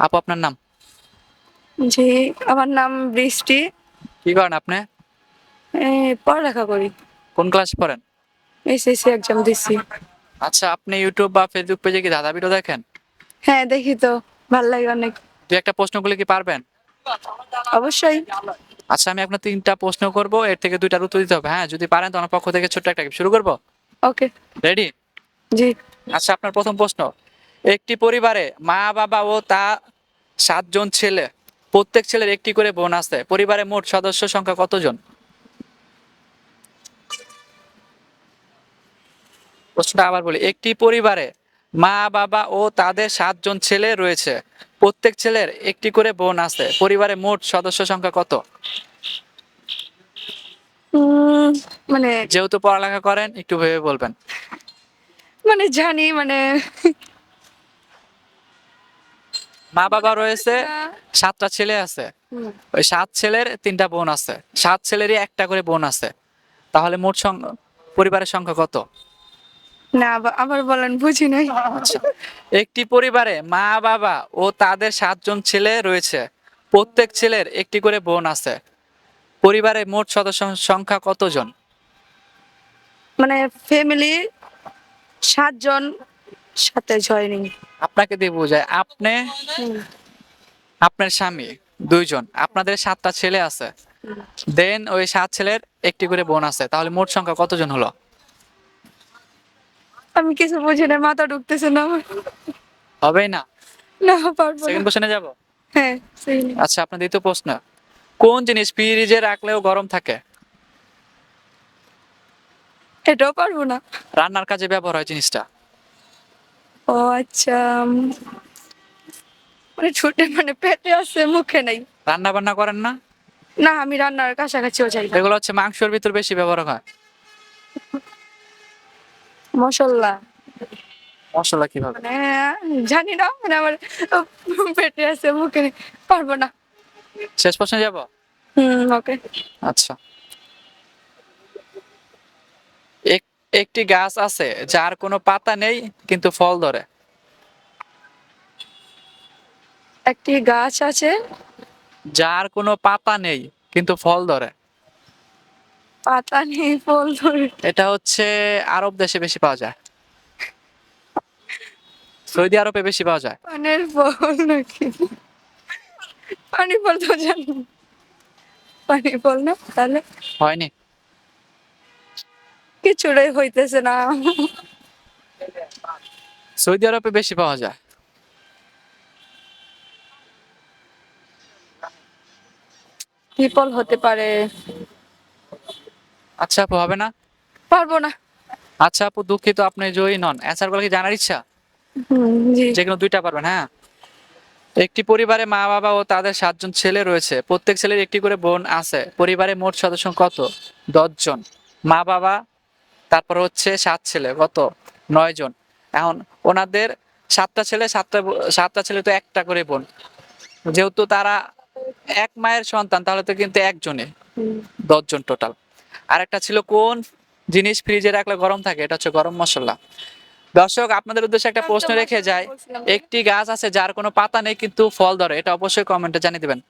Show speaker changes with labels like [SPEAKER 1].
[SPEAKER 1] আপু আপনার নাম?
[SPEAKER 2] জি আমার নাম বৃষ্টি।
[SPEAKER 1] কি করেন আপনি?
[SPEAKER 2] পড়ালেখা করি।
[SPEAKER 1] কোন ক্লাস পড়েন?
[SPEAKER 2] এসএসসি এক্সাম দিচ্ছি
[SPEAKER 1] আচ্ছা আপনি ইউটিউব বা ফেসবুক পেজে কি দাদা ভিডিও দেখেন?
[SPEAKER 2] হ্যাঁ দেখি তো ভালো লাগে অনেক।
[SPEAKER 1] দু একটা প্রশ্ন প্রশ্নগুলো কি পারবেন?
[SPEAKER 2] অবশ্যই।
[SPEAKER 1] আচ্ছা আমি আপনার তিনটা প্রশ্ন করব এর থেকে দুইটার উত্তর দিতে হবে। হ্যাঁ যদি পারেন তো আমার পক্ষ থেকে ছোট্ট একটা শুরু করব।
[SPEAKER 2] ওকে।
[SPEAKER 1] রেডি
[SPEAKER 2] জি।
[SPEAKER 1] আচ্ছা আপনার প্রথম প্রশ্ন। একটি পরিবারে মা বাবা ও তা সাতজন ছেলে প্রত্যেক ছেলের একটি করে বোন আছে। পরিবারে মোট সদস্য সংখ্যা কতজন? প্রশ্নটা আবার বলি একটি পরিবারে মা বাবা ও তাদের সাতজন ছেলে রয়েছে। প্রত্যেক ছেলের একটি করে বোন আছে। পরিবারে মোট সদস্য সংখ্যা কত?
[SPEAKER 2] মানে
[SPEAKER 1] যেহেতু পড়ালেখা করেন একটু ভেবে বলবেন।
[SPEAKER 2] মানে জানি মানে
[SPEAKER 1] মা বাবা রয়েছে সাতটা ছেলে আছে। ওই সাত ছেলের তিনটা বোন আছে। সাত ছেলেরই একটা করে বোন আছে। তাহলে মোট পরিবারের সংখ্যা কত?
[SPEAKER 2] না আবার- আবার বলেন বুঝি নাই।
[SPEAKER 1] আচ্ছা একটি পরিবারে মা বাবা ও তাদের সাতজন ছেলে রয়েছে। প্রত্যেক ছেলের একটি করে বোন আছে। পরিবারে মোট সদস্য সংখ্যা কতজন?
[SPEAKER 2] মানে ফ্যামিলি সাতজন সাথে জয়নিং।
[SPEAKER 1] আপনাকে দিয়ে বোঝায় আপনি আপনার স্বামী দুইজন আপনাদের সাতটা ছেলে আছে। দেন ওই সাত ছেলের একটি করে বোন আছে তাহলে মোট সংখ্যা কতজন হলো?
[SPEAKER 2] আমি কিছু বুঝি না মাথা ঢুকতেছে না।
[SPEAKER 1] হবেই না?
[SPEAKER 2] না পারব
[SPEAKER 1] সেকেন্ড। কোশ্চেনে যাব?
[SPEAKER 2] হ্যাঁ
[SPEAKER 1] আচ্ছা আপনার দ্বিতীয় প্রশ্ন কোন জিনিস ফ্রিজে রাখলেও গরম থাকে?
[SPEAKER 2] এটাও পারব না।
[SPEAKER 1] রান্নার কাজে ব্যবহার হয় জিনিসটা।
[SPEAKER 2] ও আচ্ছা। মানে ছুটে মানে পেটে আছে মুখে নাই।
[SPEAKER 1] রান্না বান্না করেন না?
[SPEAKER 2] না আমি রান্নার কাছাকাছিও যাই না।
[SPEAKER 1] এগুলো হচ্ছে মাংসের ভিতর বেশি ব্যবহার হয়।
[SPEAKER 2] মশলা।
[SPEAKER 1] মশলা কীভাবে?
[SPEAKER 2] মানে জানি না মানে আমার পেটে আছে মুখে নেই পারব না।
[SPEAKER 1] শেষ প্রশ্নে যাব?
[SPEAKER 2] হুম ওকে।
[SPEAKER 1] আচ্ছা এক- একটি গাছ আছে যার কোনো পাতা নেই কিন্তু ফল ধরে।
[SPEAKER 2] একটি গাছ আছে
[SPEAKER 1] যার কোনো পাতা নেই কিন্তু ফল ধরে।
[SPEAKER 2] পাতা নেই ফল ধরে।
[SPEAKER 1] এটা হচ্ছে আরব দেশে বেশি পাওয়া যায়। সৌদি আরবে বেশি পাওয়া যায়।
[SPEAKER 2] পানের ফল নাকি? পানি ফল তো জানি। পানি ফল না তাহলে?
[SPEAKER 1] হয়নি।
[SPEAKER 2] কিছুটাই হইতেছে না।
[SPEAKER 1] সৌদি আরবে বেশি পাওয়া যায়?
[SPEAKER 2] কি হতে পারে।
[SPEAKER 1] আচ্ছা আপু হবে না?
[SPEAKER 2] পারব না।
[SPEAKER 1] আচ্ছা আপু দুঃখিত আপনি জয়ী নন। অ্যান্সারগুলো কি জানার ইচ্ছা?
[SPEAKER 2] হুম জি।
[SPEAKER 1] যে কোনো দুইটা পারবেন হ্যাঁ? একটি পরিবারে মা বাবা ও তাদের সাতজন ছেলে রয়েছে। প্রত্যেক ছেলের একটি করে বোন আছে। পরিবারে মোট সদস্য কত? জন মা বাবা তারপর হচ্ছে সাত ছেলে কত? নয় জন। এখন ওনাদের সাতটা ছেলে সাতটা সাতটা ছেলে তো একটা করে বোন। যেহেতু তারা এক মায়ের সন্তান তাহলে তো কিন্তু একজনে
[SPEAKER 2] হুম।
[SPEAKER 1] জন টোটাল আর একটা ছিল কোন জিনিস ফ্রিজে রাখলে গরম থাকে? এটা হচ্ছে গরম মশলা। দর্শক আপনাদের উদ্দেশ্যে একটা প্রশ্ন রেখে যায় একটি গাছ আছে যার কোনো পাতা নেই কিন্তু ফল ধরে। এটা অবশ্যই কমেন্টে জানিয়ে দিবেন।